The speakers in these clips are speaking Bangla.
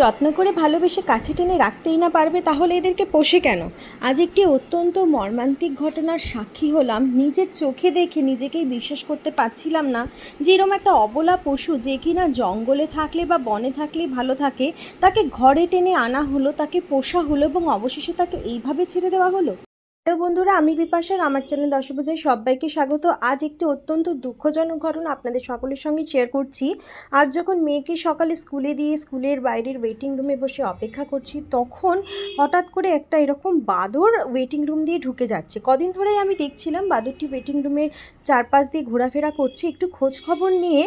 যত্ন করে ভালোবেসে কাছে টেনে রাখতেই না পারবে, তাহলে এদেরকে পোষে কেন? আজ একটি অত্যন্ত মর্মান্তিক ঘটনার সাক্ষী হলাম। নিজের চোখে দেখে নিজেকেই বিশ্বাস করতে পারছিলাম না যে এরম একটা অবলা পশু যে কিনা জঙ্গলে থাকলে বা বনে থাকলে ভালো থাকে, তাকে ঘরে টেনে আনা হলো, তাকে পোষা হলো এবং অবশেষে তাকে এইভাবে ছেড়ে দেওয়া হলো? হ্যালো বন্ধুরা, আমি বিপাশার, আমার চ্যানেল দর্শকপূজায় সবাইকে স্বাগত। আজ একটি অত্যন্ত দুঃখজনক ঘটনা আপনাদের সকলের সঙ্গে শেয়ার করছি। আর যখন মেয়েকে সকালে স্কুলে দিয়ে স্কুলের বাইরের ওয়েটিং রুমে বসে অপেক্ষা করছি, তখন হঠাৎ করে একটা এরকম বাদর ওয়েটিং রুম দিয়ে ঢুকে যাচ্ছে। কদিন ধরেই আমি দেখছিলাম বাদরটি ওয়েটিং রুমে চারপাশ দিয়ে ঘোরাফেরা করছে। একটু খোঁজ খবর নিয়ে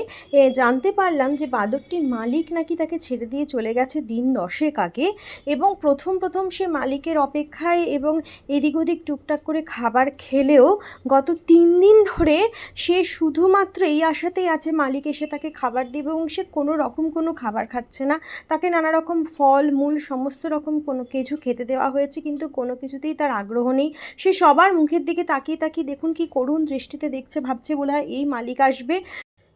জানতে পারলাম যে বাদরটির মালিক নাকি তাকে ছেড়ে দিয়ে চলে গেছে দিন দশেক আগে এবং প্রথম প্রথম সে মালিকের অপেক্ষায় এবং এদিক ওদিক টুকটাক করে খাবার খেলেও গত তিন দিন ধরে সে শুধুমাত্র এই আশাতেই আছে মালিক এসে তাকে খাবার দেবে এবং সে কোনো রকম কোনো খাবার খাচ্ছে না। তাকে নানা রকম ফল, মূল, সমস্ত রকম কোনো কিছু খেতে দেওয়া হয়েছে কিন্তু কোনো কিছুতেই তার আগ্রহ নেই। সে সবার মুখের দিকে তাকিয়ে তাকিয়ে দেখুন কি করুণ দৃষ্টিতে দেখছে, ভাবছে বলে হয় এই মালিক আসবে।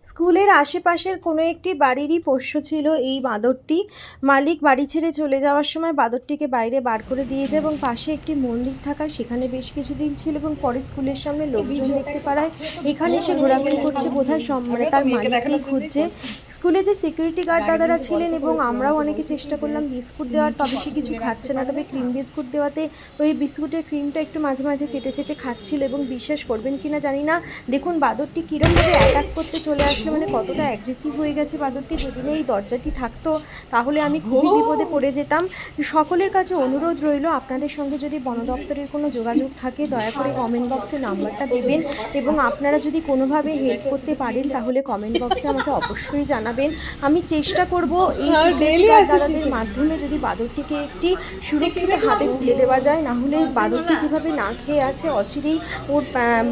স্কুলের আশেপাশের কোনো একটি বাড়িরই পোষ্য ছিল এই বাঁদরটি। মালিক বাড়ি ছেড়ে চলে যাওয়ার সময় বাঁদরটিকে বাইরে বার করে দিয়ে যায় এবং পাশে একটি মন্দির থাকা সেখানে বেশ কিছুদিন ছিল এবং পরে স্কুলের সামনে লোকজন দেখতে পারায় এখানে এসে ঘোরাঘুরি করছে বোধহয় সম- মানে তার মালিককেই খুঁজছে। স্কুলে যে সিকিউরিটি গার্ড দাদারা ছিলেন এবং আমরাও অনেকে চেষ্টা করলাম বিস্কুট দেওয়ার তবে সে কিছু খাচ্ছে না। তবে ক্রিম বিস্কুট দেওয়াতে ওই বিস্কুটের ক্রিমটা একটু মাঝে মাঝে চেটে চেটে খাচ্ছিল এবং বিশ্বাস করবেন কিনা জানি না। দেখুন বাদরটি কীরমভাবে অ্যাটাক করতে চলে আসলো মানে কতটা অ্যাগ্রেসিভ হয়ে গেছে বাদরটি যদি না এই দরজাটি থাকতো তাহলে আমি খুবই বিপদে পড়ে যেতাম। সকলের কাছে অনুরোধ রইল আপনাদের সঙ্গে যদি বন দপ্তরের কোনো যোগাযোগ থাকে দয়া করে কমেন্ট বক্সে নাম্বারটা দেবেন এবং আপনারা যদি কোনোভাবে হেল্প করতে পারেন তাহলে কমেন্ট বক্সে আমাকে অবশ্যই জানাবেন। আমি চেষ্টা করব এই দাদাদের মাধ্যমে যদি বাদরটিকে একটি সুরক্ষিত হাতে তুলে দেওয়া যায় না হলে বাদরটি যেভাবে না খেয়ে আছে অচিরেই ওর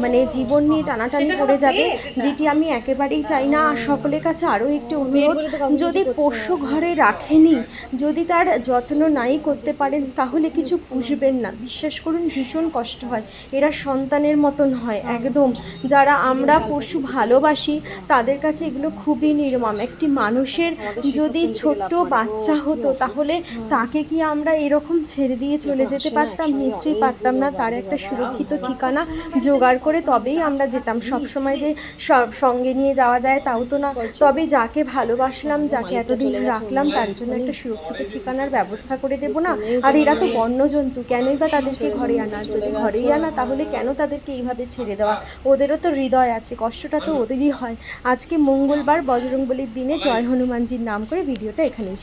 মানে জীবন নিয়ে টানাটানি পড়ে যাবে যেটি আমি একেবারেই চাই না। সকলের কাছে আরও একটি অনুরোধ যদি পোষ্য ঘরে রাখেনি যদি তার যত্ন নাই করতে পারেন তাহলে কিছু পুষবেন না। বিশ্বাস করুন ভীষণ কষ্ট হয়। এরা সন্তানের মতন হয় একদম। যারা আমরা পশু ভালোবাসি তাদের কাছে এগুলো খুবই নির্মম। একটি মানুষের যদি ছোট্ট বাচ্চা হতো তাহলে তাকে কি আমরা এরকম ছেড়ে দিয়ে চলে যেতে পারতাম? নিশ্চয়ই পারতাম না। তার একটা সুরক্ষিত ঠিকানা জোগাড় করে তবেই আমরা যেতাম। সবসময় যে সব সঙ্গে নিয়ে যাওয়া যায় তাও তো না। তবে যাকে ভালোবাসলাম যাকে এতদিন রাখলাম তার জন্য একটা সুরক্ষিত ঠিকানার ব্যবস্থা করে দেব না। আর এরা তো বন্যজন্তু কেনই বা তাদেরকে ঘরে আনা? যদি ঘরেই আনা তাহলে কেন তাদেরকে এইভাবে ছেড়ে দেওয়া? ওদেরও তো হৃদয় আছে কষ্টটা তো ওদেরই হয়। আজকে মঙ্গলবার বজরংবলির দিনে জয় হনুমানজির নাম করে ভিডিওটা এখানেই